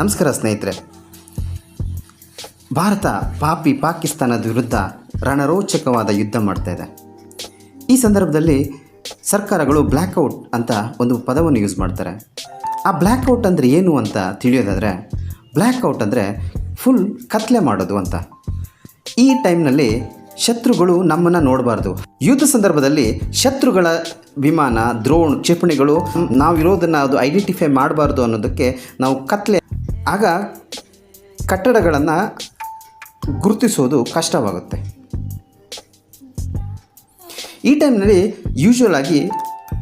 ನಮಸ್ಕಾರ ಸ್ನೇಹಿತರೆ. ಭಾರತ ಪಾಪಿ ಪಾಕಿಸ್ತಾನದ ವಿರುದ್ಧ ರಣರೋಚಕವಾದ ಯುದ್ಧ ಮಾಡ್ತಾ ಇದೆ. ಈ ಸಂದರ್ಭದಲ್ಲಿ ಸರ್ಕಾರಗಳು ಬ್ಲ್ಯಾಕ್ಔಟ್ ಅಂತ ಒಂದು ಪದವನ್ನು ಯೂಸ್ ಮಾಡ್ತಾರೆ. ಆ ಬ್ಲ್ಯಾಕ್ಔಟ್ ಅಂದರೆ ಏನು ಅಂತ ತಿಳಿಯೋದಾದರೆ ಬ್ಲ್ಯಾಕ್ಔಟ್ ಅಂದರೆ ಫುಲ್ ಕತ್ಲೆ ಮಾಡೋದು ಅಂತ. ಈ ಟೈಮ್ನಲ್ಲಿ ಶತ್ರುಗಳು ನಮ್ಮನ್ನು ನೋಡಬಾರ್ದು. ಯುದ್ಧ ಸಂದರ್ಭದಲ್ಲಿ ಶತ್ರುಗಳ ವಿಮಾನ ದ್ರೋಣ್ ಕ್ಷಿಪಣಿಗಳು ನಾವಿರೋದನ್ನು ಅದು ಐಡೆಂಟಿಫೈ ಮಾಡಬಾರ್ದು ಅನ್ನೋದಕ್ಕೆ ನಾವು ಕತ್ಲೆ ಆಗ ಕಟ್ಟಡಗಳನ್ನು ಗುರುತಿಸೋದು ಕಷ್ಟವಾಗುತ್ತೆ. ಈ ಟೈಮ್ನಲ್ಲಿ ಯೂಶ್ವಲ್ ಆಗಿ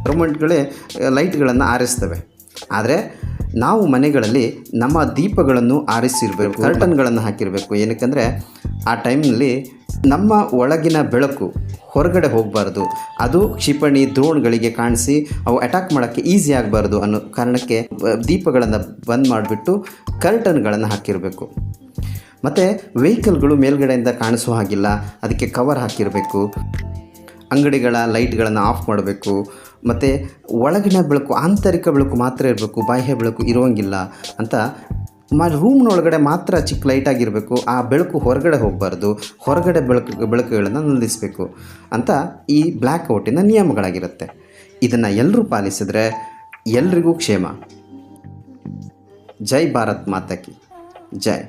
ಗೌರ್ಮೆಂಟ್ಗಳೇ ಲೈಟ್ಗಳನ್ನು ಆರಿಸ್ತವೆ. ಆದರೆ ನಾವು ಮನೆಗಳಲ್ಲಿ ನಮ್ಮ ದೀಪಗಳನ್ನು ಆರಿಸಿರಬೇಕು ಕರ್ಟನ್ಗಳನ್ನು ಹಾಕಿರಬೇಕು. ಏನಕ್ಕೆಂದರೆ ಆ ಟೈಮ್ನಲ್ಲಿ ನಮ್ಮ ಒಳಗಿನ ಬೆಳಕು ಹೊರಗಡೆ ಹೋಗಬಾರ್ದು. ಅದು ಕ್ಷಿಪಣಿ ದ್ರೋಣ್ಗಳಿಗೆ ಕಾಣಿಸಿ ಅವು ಅಟ್ಯಾಕ್ ಮಾಡೋಕ್ಕೆ ಈಸಿ ಆಗಬಾರ್ದು ಅನ್ನೋ ಕಾರಣಕ್ಕೆ ದೀಪಗಳನ್ನು ಬಂದ್ ಮಾಡಿಬಿಟ್ಟು ಕರ್ಟನ್ಗಳನ್ನು ಹಾಕಿರಬೇಕು. ಮತ್ತು ವೆಹಿಕಲ್ಗಳು ಮೇಲ್ಗಡೆಯಿಂದ ಕಾಣಿಸೋ ಹಾಗಿಲ್ಲ, ಅದಕ್ಕೆ ಕವರ್ ಹಾಕಿರಬೇಕು. ಅಂಗಡಿಗಳ ಲೈಟ್ಗಳನ್ನು ಆಫ್ ಮಾಡಬೇಕು. ಮತ್ತು ಒಳಗಿನ ಬೆಳಕು, ಆಂತರಿಕ ಬೆಳಕು ಮಾತ್ರ ಇರಬೇಕು, ಬಾಹ್ಯ ಬೆಳಕು ಇರೋಂಗಿಲ್ಲ ಅಂತ ಮ ರೂಮ್ನೊಳಗಡೆ ಮಾತ್ರ ಚಿಕ್ಕ ಲೈಟಾಗಿರಬೇಕು ಆ ಬೆಳಕು ಹೊರಗಡೆ ಹೋಗಬಾರ್ದು. ಹೊರಗಡೆ ಬೆಳಕು, ಬೆಳಕುಗಳನ್ನು ನಿಲ್ಲಿಸಬೇಕು ಅಂತ ಈ ಬ್ಲ್ಯಾಕ್ ಔಟಿನ ನಿಯಮಗಳಾಗಿರುತ್ತೆ. ಇದನ್ನು ಎಲ್ಲರೂ ಪಾಲಿಸಿದ್ರೆ ಎಲ್ರಿಗೂ ಕ್ಷೇಮ. ಜೈ ಭಾರತ್ ಮಾತಾಕಿ ಜೈ.